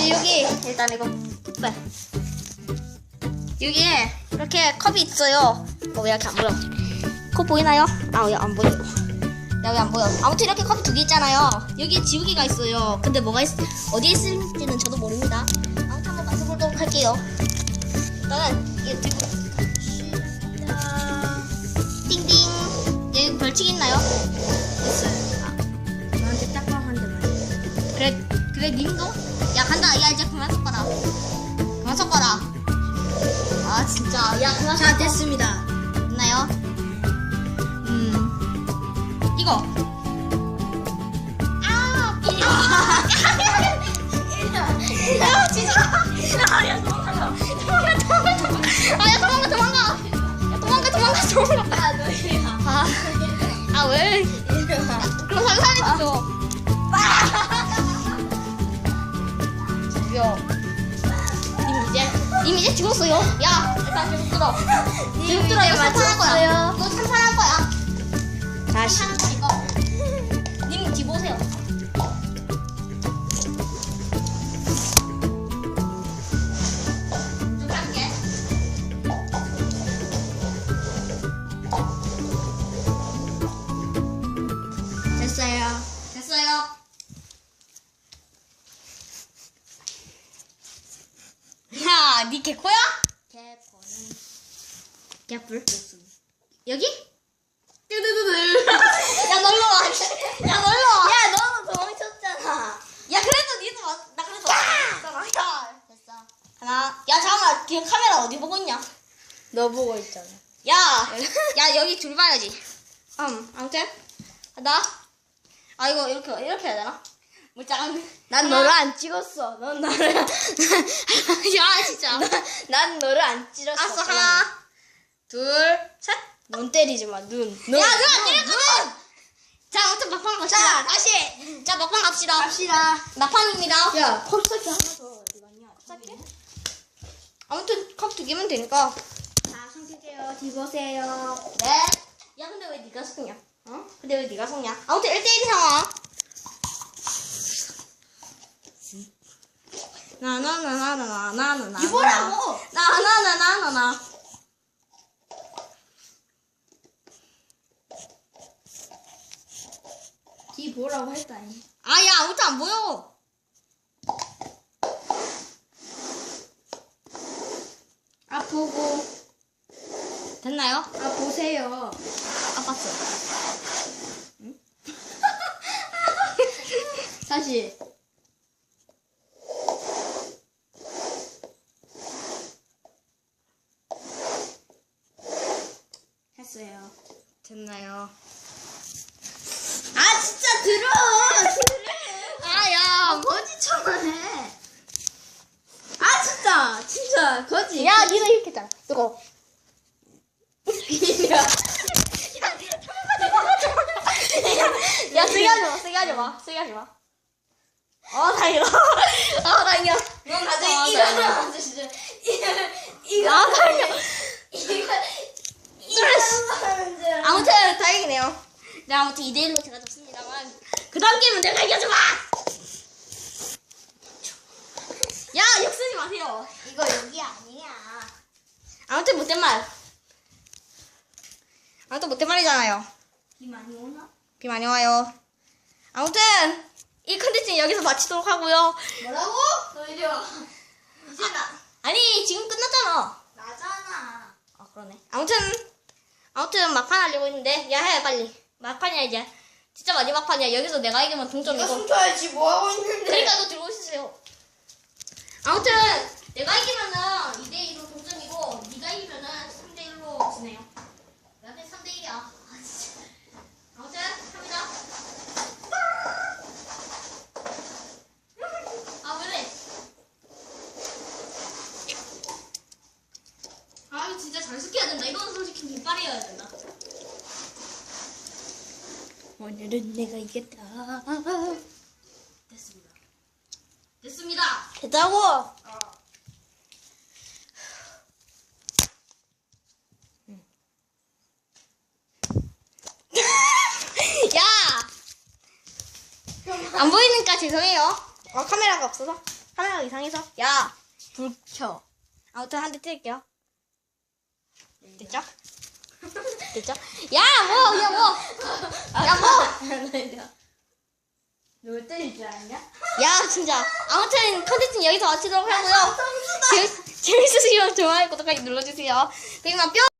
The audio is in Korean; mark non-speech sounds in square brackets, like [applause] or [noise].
네, 여기 일단 이거 네. 여기에 이렇게 컵이 있어요. 어, 왜 이렇게 안 보여? 컵 보이나요? 아, 왜안 보여? 여기 안 보여. 아무튼 이렇게 컵이 두 개 있잖아요. 여기에 지우개가 있어요. 근데 뭐가 있, 어디에 있을지는 저도 모릅니다. 아무튼 한번 맞춰보도록 할게요. 일단은 이게 들고 시작. 띵띵. 여기 벌칙 있나요? 있어요. 아, 나한테 딱밤 한 대만. 그래 그래 님도 야 간다 야 이제 그만 섞어라 그만 섞어라 아 진짜 야 그만 자 섞어 됐습니다. 됐나요? 음 이거 아 [laughs] 야, 진짜. 야, 야, 도망가. 도망가, 도망가, 도망가. 아, 야, 도망가, 도망가. 야, 도망가, 도망가, 도망가. 아 너희야. 아, 아, 왜? 그럼 상상했어. 죽었어요. 야, 일단 계속 뜯어. 계속 뜯어. 이거 참판할 거야. 이거 참판할 거야. 다시. 야, 니 개코야? 개코는 개뿔. 여기? 뚜두두두. 야, 놀러 와. 야, 놀러 와. 야 너는 도망쳤잖아. 야, 그래도 니도 맞, 나 그래도 맞았잖아. 야, 됐어. 하나. 야, 잠깐만. 뒤에 카메라 어디 보고 있냐? 너 보고 있잖아. 야, [laughs] 야, 여기 줄 봐야지. 음, 아무튼. 하나. 아, 이거 이렇게, 이렇게 해야 되나? 뭐, 짱. 난. 너를 안 찍었어. 넌 나를. [laughs] [laughs] 야, 진짜. 난 너를 안 찔렀어. 알았어, 하나, 둘, 셋. 눈 때리지 마. 눈. 눈. 야, 눈안 때렸거든! 자, 아무튼 막판 갑시다. 자, 다시. 자, 막판 갑시다. 갑시다. 막판입니다. 야 컵사기 하나 더 어디 갔냐? 컵사기? 아무튼 컵 두 개면 되니까. 자 손길게요. 뒤보세요. 네. 야, 근데 왜 네가 속냐? 어? 근데 왜 네가 속냐? 아무튼 1대1 상황. 나나나나나나나나. 이거라고. 나나나나나나. 뒤 보라고 했다니. 아, 야, 아무튼 안 보여. 아 보고. 됐나요? 아 보세요. 아, 봤어. 다시. 했어요. 됐나요? 아 진짜 들어. 아, 야. 거지처럼 해. 아 진짜 진짜 거지. 야, 니는 이렇게 했잖아. 이거. 야. 야, 세게 하지 마, 세게 하지 마, 세게 하지 마. 어, 다행이다. 아, 다행이야. 넌 아, 나중에 네. 이거를 만드시죠. 이거 이거 아, 다행이야. 이거 이거 하는 줄. 아무튼, 다행이네요. 네, 아무튼 2대1로 제가 졌습니다만. 그 다음 게임은 내가 이겨주마! 야, 욕 쓰지 마세요. 이거 여기 아니야. 아무튼 못된 말. 아무튼 못된 말이잖아요. 비 많이 오나? 비 많이 와요. 아무튼, 이 컨텐츠는 여기서 마치도록 하고요. 뭐라고? 너 이리 와. 이제 나 아니, 지금 끝났잖아. 나잖아. 아 그러네. 아무튼 아무튼 막판 하려고 했는데 야 해 빨리. 막판이야 이제. 진짜 마지막 판이야. 여기서 내가 이기면 동점이고. 숨겨야지 뭐 하고 있는데? 그러니까 너 들고 있으세요. 아무튼 내가 이기면은 2대 2로 동점이고 네가 이기면은 3대 1로 지네요. 내가 3대 1이야. 아 진짜. 아무튼 합니다. 아 왜래? 아 이거 진짜 잘 스켜야 된다. 이거는 솔직히 뒷발이어야 된다. 오늘은 내가 이겼다. 됐습니다. 됐습니다. 됐다고? [laughs] 야! 안 보이니까 죄송해요. 어, 카메라가 없어서. 카메라가 이상해서. 야! 불 켜. 아무튼 한대 뜰게요. 됐죠? 됐죠? 야, 뭐, 야, 뭐! 야, 뭐! 누굴 때릴 줄 아냐? 야, 진짜. 아무튼 컨텐츠는 여기서 마치도록 하고요. 재밌, 재밌으시면 좋아요, 구독하기 눌러주세요. 그리고 뿅!